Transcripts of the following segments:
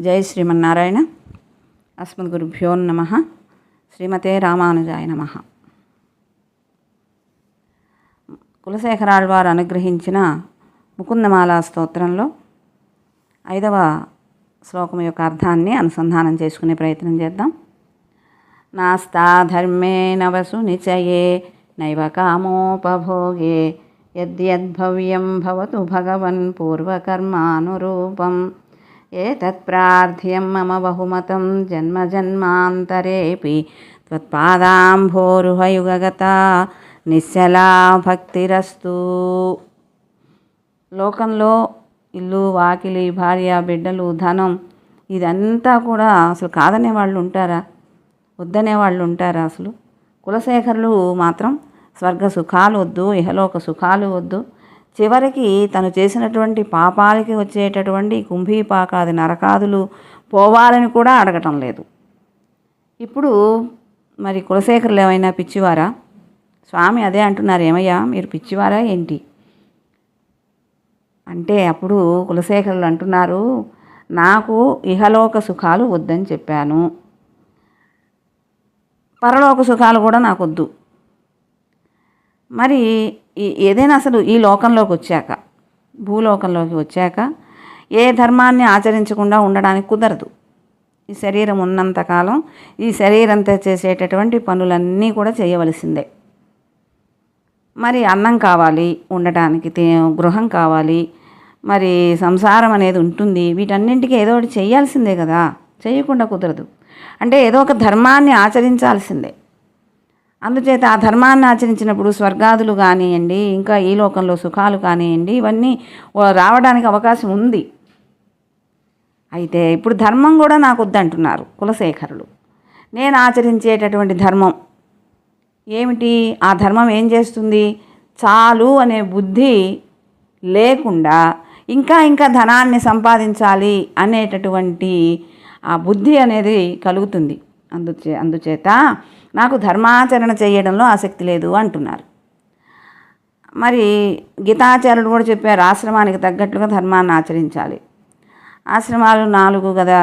జై శ్రీమన్నారాయణ అస్మద్గురుభ్యో నమ. శ్రీమతే రామానుజాయ నమ. కులశేఖరాళ్వారు అనుగ్రహించిన ముకుందమాల స్తోత్రంలో ఐదవ శ్లోకం యొక్క అర్థాన్ని అనుసంధానం చేసుకునే ప్రయత్నం చేద్దాం. నాస్తా ధర్మే నవసు నిచయే నైవ కామోపభోగే యద్యద్భవ్యం భవతు భగవన్ పూర్వకర్మానురూపం. ఏతత్ప్రార్థ్యం మమ బహుమతం జన్మజన్మాంతరేపి త్వత్పాదాంభోరుహయుగత నిశ్చలా భక్తిరస్తు లోకంలో ఇల్లు వాకిలి భార్య బిడ్డలు ధనం ఇదంతా కూడా అసలు కాదనే వాళ్ళు ఉంటారా? వద్దనే వాళ్ళు ఉంటారా అసలు? కులశేఖరులు మాత్రం స్వర్గ సుఖాలు వద్దు ఇహలోక సుఖాలు వద్దు చివరికి తను చేసినటువంటి పాపాలకి వచ్చేటటువంటి కుంభీపాకాది నరకాదులు పోవాలని కూడా అడగటం లేదు. ఇప్పుడు మరి కులశేఖరులు ఏమైనా పిచ్చివారా? స్వామి అదే అంటున్నారు ఏమయ్యా మీరు పిచ్చివారా ఏంటి? అంటే అప్పుడు కులశేఖరులు అంటున్నారు నాకు ఇహలోక సుఖాలు వద్దని చెప్పాను. పరలోక సుఖాలు కూడా నాకు వద్దు. మరి ఈ ఏదైనా అసలు ఈ లోకంలోకి వచ్చాక భూలోకంలోకి వచ్చాక ఏ ధర్మాన్ని ఆచరించకుండా ఉండడానికి కుదరదు. ఈ శరీరం ఉన్నంతకాలం ఈ శరీరంతో చేసేటటువంటి పనులన్నీ కూడా చేయవలసిందే. మరి అన్నం కావాలి ఉండటానికి తే- గృహం కావాలి మరి సంసారం అనేది ఉంటుంది వీటన్నింటికి ఏదో ఒకటి చేయాల్సిందే కదా చేయకుండా కుదరదు. అంటే ఏదో ఒక ధర్మాన్ని ఆచరించాల్సిందే. అందుచేత ఆ ధర్మాన్ని ఆచరించినప్పుడు స్వర్గాదులు కానివ్వండి ఇంకా ఈ లోకంలో సుఖాలు కానివ్వండి ఇవన్నీ రావడానికి అవకాశం ఉంది. అయితే ఇప్పుడు ధర్మం కూడా నాకు వద్దంటున్నారు కులశేఖరులు. నేను ఆచరించేటటువంటి ధర్మం ఏమిటి? ఆ ధర్మం ఏం చేస్తుంది? చాలు అనే బుద్ధి లేకుండా ఇంకా ఇంకా ధనాన్ని సంపాదించాలి అనేటటువంటి ఆ బుద్ధి అనేది కలుగుతుంది. అందుచే అందుచేత నాకు ధర్మాచరణ చేయడంలో ఆసక్తి లేదు అంటున్నారు. మరి గీతాచార్యుడు కూడా చెప్పారు ఆశ్రమానికి తగ్గట్లుగా ధర్మాన్ని ఆచరించాలి. ఆశ్రమాలు నాలుగు కదా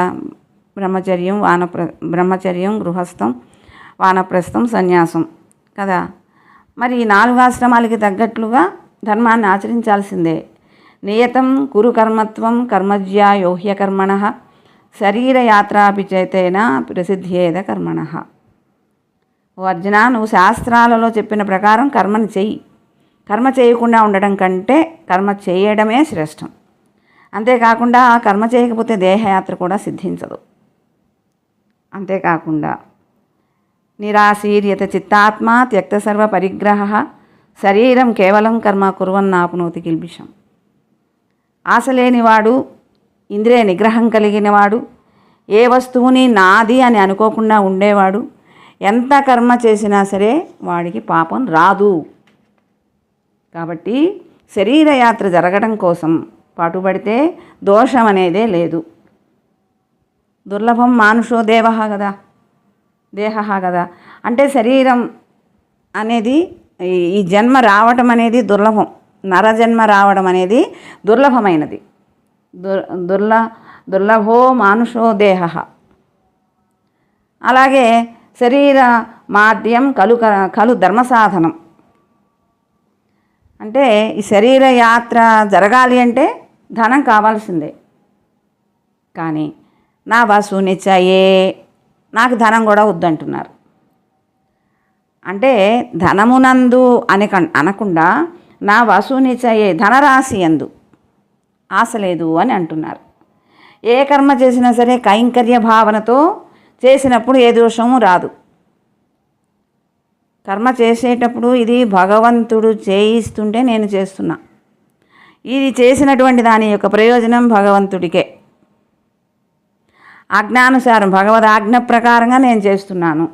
బ్రహ్మచర్యం వానప్ర బ్రహ్మచర్యం గృహస్థం వానప్రస్థం సన్యాసం కదా. మరి ఈ నాలుగు ఆశ్రమాలకి తగ్గట్లుగా ధర్మాన్ని ఆచరించాల్సిందే. నియతం కురు కర్మత్వం కర్మజ్యా యోహ్యకర్మణ శరీరయాత్రాపి చేతేన ప్రసిద్ధ్యేద కర్మణ. ఓ అర్జున నువ్వు శాస్త్రాలలో చెప్పిన ప్రకారం కర్మని చెయ్యి. కర్మ చేయకుండా ఉండడం కంటే కర్మ చేయడమే శ్రేష్టం. అంతేకాకుండా కర్మ చేయకపోతే దేహయాత్ర కూడా సిద్ధించదు. అంతేకాకుండా నిరాశీర్యత చిత్తాత్మ త్యక్త సర్వ పరిగ్రహ శరీరం కేవలం కర్మ కురువన్నాపునోతి కిల్బిషం. ఆశ లేనివాడు ఇంద్రియ నిగ్రహం కలిగినవాడు ఏ వస్తువుని నాది అని అనుకోకుండా ఉండేవాడు ఎంత కర్మ చేసినా సరే వాడికి పాపం రాదు. కాబట్టి శరీరయాత్ర జరగడం కోసం పాటుపడితే దోషం అనేదే లేదు. దుర్లభం మానుషో దేవ కదా దేహ కదా. అంటే శరీరం అనేది ఈ- జన్మ రావటం అనేది దుర్లభం నరజన్మ రావడం అనేది దుర్లభమైనది. దుర్ దుర్ల దుర్లభో మానుషో దేహ. అలాగే శరీర మాధ్యం కలు కలు ధర్మ సాధనం అంటే ఈ శరీర యాత్ర జరగాలి అంటే ధనం కావాల్సిందే. కానీ నా వసు నిచ్చాయే నాకు ధనం కూడా వద్దంటున్నారు. అంటే ధనమునందు అని అనకుండా నా వసు నిచ్చయే ధనరాశి ఎందు ఆశ లేదు అని అంటున్నారు. ఏ కర్మ చేసినా సరే కైంకర్య భావనతో చేసినప్పుడు ఏ దోషము రాదు. కర్మ చేసేటప్పుడు ఇది భగవంతుడు చేయిస్తుంటే నేను చేస్తున్నా. ఇది చేసినటువంటి దాని యొక్క ప్రయోజనం భగవంతుడికే. ఆజ్ఞానుసారం భగవద్ ఆజ్ఞ ప్రకారంగా నేను చేస్తున్నాను.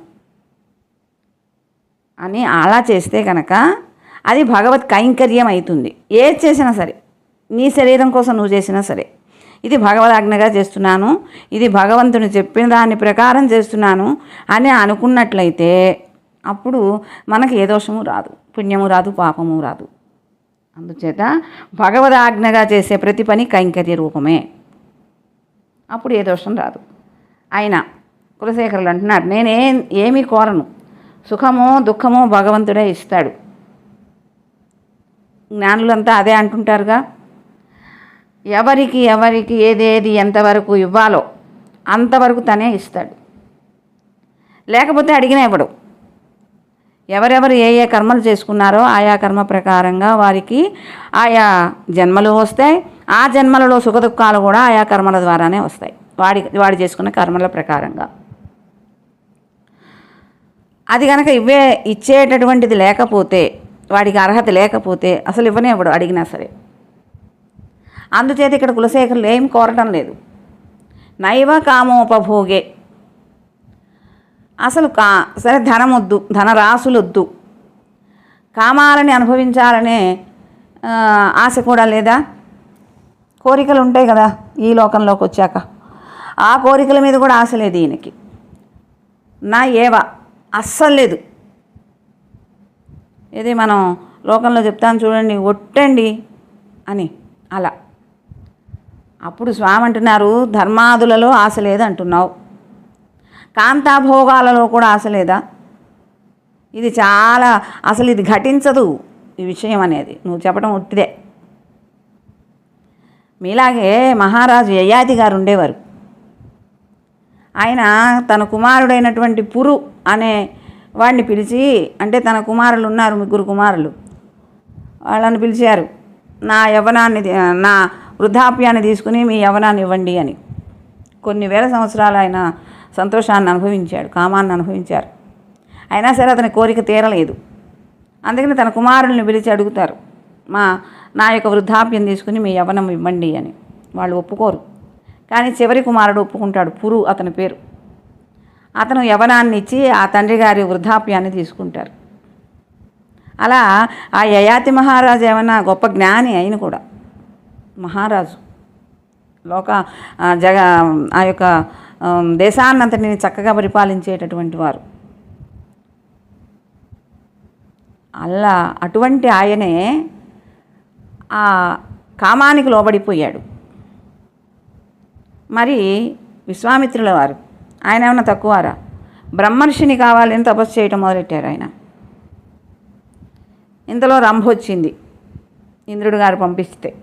అని అలా చేస్తే కనుక అది భగవత్ కైంకర్యం అవుతుంది. ఏది చేసినా సరే నీ శరీరం కోసం నువ్వు చేసినా సరే. ఇది భగవదాజ్ఞగా చేస్తున్నాను. ఇది భగవంతుని చెప్పిన దాని ప్రకారం చేస్తున్నాను అని అనుకున్నట్లయితే అప్పుడు మనకి ఏ దోషము రాదు. పుణ్యము రాదు పాపము రాదు. అందుచేత భగవదాజ్ఞగా చేసే ప్రతి పని కైంకర్య రూపమే. అప్పుడు ఏ దోషం రాదు. అయినా కులశేఖరులు అంటున్నారు నేనే ఏమీ కోరను. సుఖమో దుఃఖమో భగవంతుడే ఇస్తాడు. జ్ఞానులంతా అదే అంటుంటారుగా. ఎవరికి ఎవరికి ఏదేది ఎంతవరకు ఇవ్వాలో అంతవరకు తనే ఇస్తాడు. లేకపోతే అడిగినా ఇవ్వడు ఎవరెవరు ఏ ఏ కర్మలు చేసుకున్నారో ఆయా కర్మ ప్రకారంగా వారికి ఆయా జన్మలు వస్తాయి. ఆ జన్మలలో సుఖదుఖాలు కూడా ఆయా కర్మల ద్వారానే వస్తాయి. వాడి వాడు చేసుకున్న కర్మల ప్రకారంగా. అది కనుక ఇవ్వే ఇచ్చేటటువంటిది లేకపోతే వాడికి అర్హత లేకపోతే అసలు ఇవ్వనే ఇవ్వడు అడిగినా సరే. అందుచేత ఇక్కడ కులశేఖరులు ఏం కోరటం లేదు. నైవ కామోపభోగే. అసలు కా సరే ధనం వద్దు వద్దు కామాలని అనుభవించాలనే ఆశ కూడా లేదా? కోరికలు ఉంటాయి కదా ఈ లోకంలోకి వచ్చాక. ఆ కోరికల మీద కూడా ఆశ లేదు ఈయనకి. నా ఏవ అస్సలు లేదు. ఇది మనం లోకంలో చెప్తాను చూడండి ఒట్టండి అని అలా. అప్పుడు స్వామి అంటున్నారు ధర్మాదులలో ఆశ లేదు అంటున్నావు. కాంతాభోగాలలో కూడా ఆశ లేదా? ఇది చాలా అసలు ఇది ఘటించదు ఈ విషయం అనేది. నువ్వు చెప్పడం ఉట్టిదే మీలాగే మహారాజు యయాతి గారు ఉండేవారు. ఆయన తన కుమారుడైనటువంటి పురు అనే వాడిని పిలిచి అంటే తన కుమారులు ఉన్నారు ముగ్గురు కుమారులు. వాళ్ళని పిలిచారు. నా యవ్వనాన్ని నా వృద్ధాప్యాన్ని తీసుకుని మీ యవనాన్ని ఇవ్వండి అని. కొన్ని వేల సంవత్సరాలు ఆయన సంతోషాన్ని అనుభవించాడు కామాన్ని అనుభవించారు. అయినా సరే అతని కోరిక తీరలేదు. అందుకని తన కుమారుల్ని పిలిచి అడుగుతారు మా నా యొక్క వృద్ధాప్యం తీసుకుని మీ యవ్వనం ఇవ్వండి అని. వాళ్ళు ఒప్పుకోరు. కానీ చివరి కుమారుడు ఒప్పుకుంటాడు పురు అతని పేరు. అతను యవనాన్ని ఇచ్చి ఆ తండ్రి గారి వృద్ధాప్యాన్ని తీసుకుంటారు. అలా ఆ యయాతి మహారాజు ఏమన్నా గొప్ప జ్ఞాని అయిన కూడా మహారాజు. లోక జగ ఆ యొక్క దేశాన్నంతటిని చక్కగా పరిపాలించేటటువంటి వారు. అలా అటువంటి ఆయనే ఆ కామానికి లోబడిపోయాడు. మరి విశ్వామిత్రుల వారు ఆయన ఏమన్నా తక్కువారా? బ్రహ్మర్షిని కావాలని తపస్సు చేయటం మొదలెట్టారు ఆయన. ఇంతలో రంభ వచ్చింది ఇంద్రుడు గారు పంపిస్తే.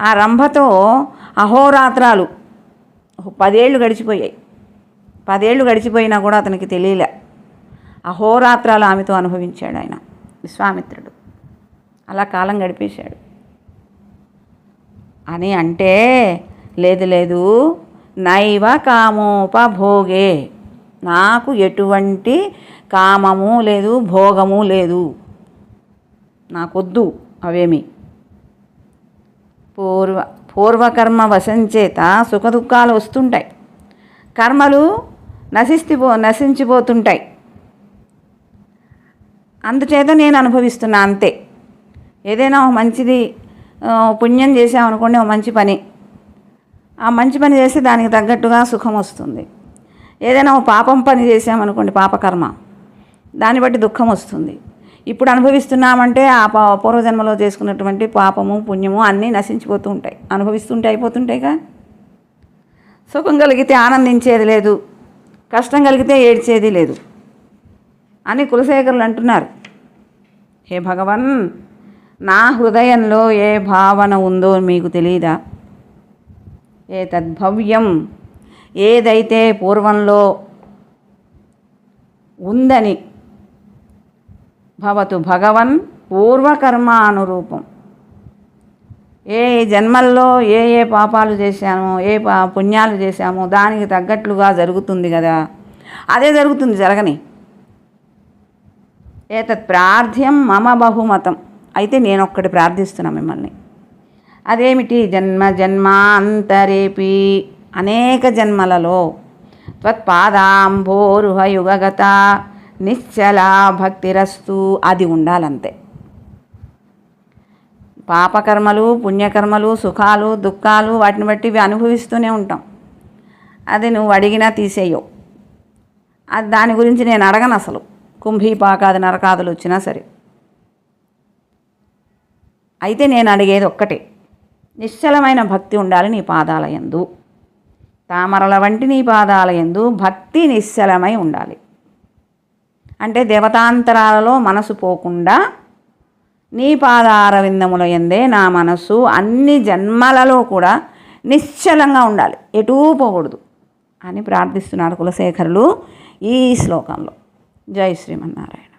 ఆ రంభతో అహోరాత్రాలు. పదేళ్ళు గడిచిపోయాయి. పదేళ్ళు గడిచిపోయినా కూడా అతనికి తెలియలే. అహోరాత్రాలు ఆమెతో అనుభవించాడు ఆయన. విశ్వామిత్రుడు. అలా కాలం గడిపేశాడు. అని అంటే లేదు లేదు. నైవ కామోపభోగే. నాకు ఎటువంటి కామము లేదు భోగము లేదు. నాకొద్దు అవేమి. పూర్వ పూర్వకర్మ వశంచేత సుఖదుఖాలు వస్తుంటాయి. కర్మలు నశిస్తిపో నశించిపోతుంటాయి. అందుచేత నేను అనుభవిస్తున్నా అంతే. ఏదైనా ఒక మంచిది పుణ్యం చేసామనుకోండి ఒక మంచి పని. ఆ మంచి పని చేస్తే దానికి తగ్గట్టుగా సుఖం వస్తుంది. ఏదైనా ఒక పాపం పని చేసామనుకోండి పాపకర్మ దాన్ని బట్టి దుఃఖం వస్తుంది. ఇప్పుడు అనుభవిస్తున్నామంటే ఆ పూర్వజన్మలో చేసుకున్నటువంటి పాపము పుణ్యము అన్నీ నశించిపోతూ ఉంటాయి. అనుభవిస్తుంటే అయిపోతుంటాయిగా సుఖం కలిగితే ఆనందించేది లేదు. కష్టం కలిగితే ఏడ్చేది లేదు. అని కులశేఖరులు అంటున్నారు. హే భగవన్ నా హృదయంలో ఏ భావన ఉందో మీకు తెలియదా ఏ తద్భవ్యం ఏదైతే పూర్వంలో ఉందని భవతు భగవన్ పూర్వకర్మానురూపం ఏ జన్మల్లో ఏ ఏ పాపాలు చేశామో ఏ పా పుణ్యాలు చేశామో దానికి తగ్గట్లుగా జరుగుతుంది కదా. అదే జరుగుతుంది జరగని. ఏతత్ ప్రార్థ్యం మమ బహుమతం. అయితే నేను ఒక్కటి ప్రార్థిస్తున్నా మిమ్మల్ని. అదేమిటి? జన్మ జన్మాంతరేపి అనేక జన్మలలో. త్వత్పాదాంభోరుహయుగగత నిశ్చల భక్తిరస్తు అది ఉండాలంతే. పాపకర్మలు పుణ్యకర్మలు సుఖాలు దుఃఖాలు వాటిని బట్టి ఇవి అనుభవిస్తూనే ఉంటాం. అది నువ్వు అడిగినా తీసేయవు. అది దాని గురించి నేను అడగను అసలు. కుంభీపాకాది నరకాదులు వచ్చినా సరే. అయితే నేను అడిగేది ఒక్కటే. నిశ్చలమైన భక్తి ఉండాలి నీ పాదాలయందు తామరల వంటి నీ పాదాలయందు భక్తి నిశ్చలమై ఉండాలి. అంటే దేవతాంతరాలలో మనసు పోకుండా నీ పాదారవిందముల ఎందే నా మనస్సు అన్ని జన్మలలో కూడా నిశ్చలంగా ఉండాలి. ఎటూ పోకూడదు అని ప్రార్థిస్తున్నారు కులశేఖరులు ఈ శ్లోకంలో. జై శ్రీమన్నారాయణ.